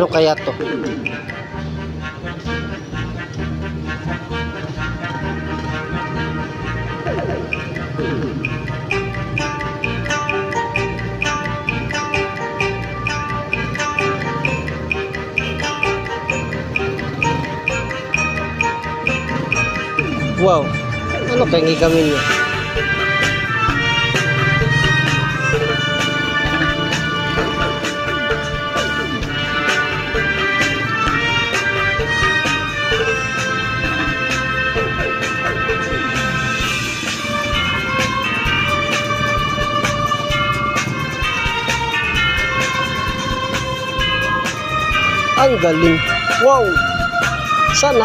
Ano kaya to? Wow. Ano kayang igamin niya? Ang galing. Wow. Sana